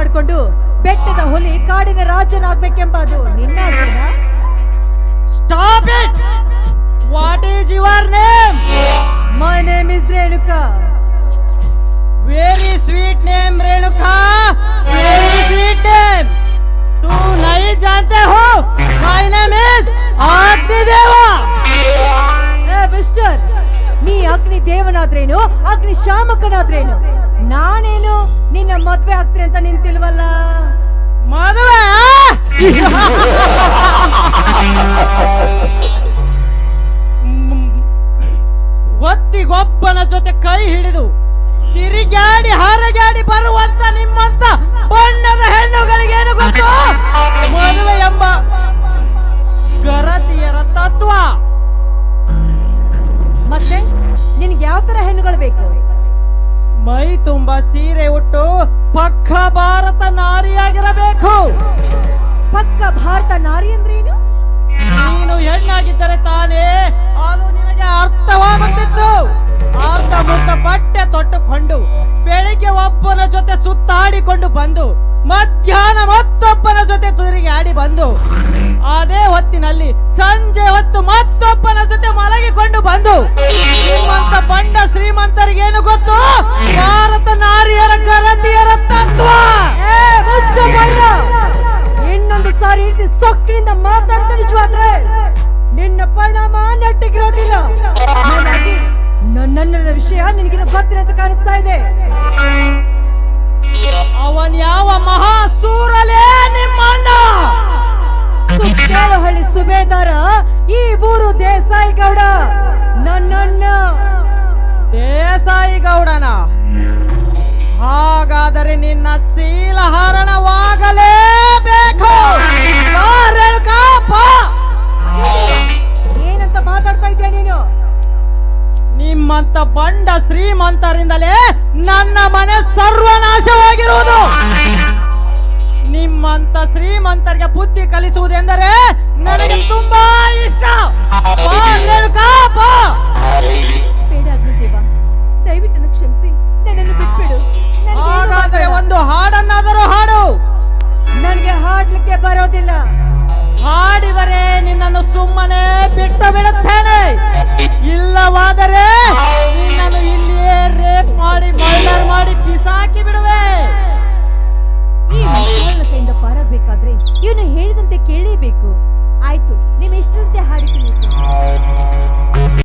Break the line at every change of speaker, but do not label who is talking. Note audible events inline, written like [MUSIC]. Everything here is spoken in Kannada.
ಮಾಡಿಕೊಂಡು ಬೆಟ್ಟದ ಹುಲಿ ಕಾಡಿನ ರಾಜನಾಗ್ಬೇಕೆಂಬುದು ನಿನ್ನ ಆಸೆನಾ?
Stop it what is your name
My name is Renuka
very sweet name Renuka very sweet name तू नहीं जानते हो माय नेम इज अग्निदेवा
ಏ ಮಿಸ್ಟರ್ ನೀ ಅಗ್ನಿ ದೇವನಾದ್ರೇನು ಅಗ್ನಿ ಶಾಮಕನಾದ್ರೇನು ನಾನೇನು ನಿನ್ನ ಮದ್ವೆ ಆಗ್ತೀನಿ ಅಂತ ನಿಂತಿಲ್ವಲ್ಲ?
ಮದುವೆ? [LAUGHS] ಒತ್ತಿಗೊಬ್ಬನ ಜೊತೆ ಕೈ ಹಿಡಿದು ಸೀರೆ ಉಟ್ಟು ಪಕ್ಕ ಭಾರತ ನಾರಿಯಾಗಿರಬೇಕು
ಪಕ್ಕ ಭಾರತ ನಾರಿ ಏನು?
ನೀನು ಹೆಣ್ಣಾಗಿದ್ದರೆ ತಾನೇ ಅದು ನಿನಗೆ ಅರ್ಥವಾಗುತ್ತಿತ್ತು. ಅರ್ಧ ಮುಂದ ಬಟ್ಟೆ ತೊಟ್ಟುಕೊಂಡು ಬೆಳಿಗ್ಗೆ ಒಬ್ಬನ ಜೊತೆ ಸುತ್ತಾಡಿಕೊಂಡು ಬಂದು ಮಧ್ಯಾಹ್ನ ಮತ್ತೊಬ್ಬನ ಜೊತೆ ತಿರುಗಾಡಿ ಬಂದು ಅದೇ ಹೊತ್ತಿನಲ್ಲಿ ಸಂಜೆ ಹೊತ್ತು ಮತ್ತೊಬ್ಬನ ಜೊತೆ ಮಲಗಿಕೊಂಡು ಬಂದು ಶ್ರೀಮಂತ ಬಂಡ ಶ್ರೀಮಂತರಿಗೇನು
ವಿಷಯ ನಿನಗಿನ ಅಂತ ಕಾಣಿಸ್ತಾ ಇದೆ?
ಅವನ್ ಯಾವ ಮಹಾಸೂರಲೇ ನಿಮ್ಮಣ್ಣ
ಸುತ್ತೇಳಹಳ್ಳಿ ಸುಬೇದಾರ, ಈ ಊರು ದೇಸಾಯಿ ಗೌಡ. ನನ್ನಣ್ಣ.
ದೇಸಾಯಿ ಗೌಡನ. ಹಾಗಾದರೆ ನಿನ್ನ ಶೀಲಹರಣವಾಗಲೇಬೇಕು ನಿಮ್ಮಂತ ಬಂಡ ಶ್ರೀಮಂತರಿಂದಲೇ ನನ್ನ ಮನೆ ಸರ್ವನಾಶವಾಗಿರುವುದು. ನಿಮ್ಮಂತ ಶ್ರೀಮಂತರಿಗೆ ಬುದ್ಧಿ ಕಲಿಸುವುದೆಂದರೆ ನನಗೆ ತುಂಬಾ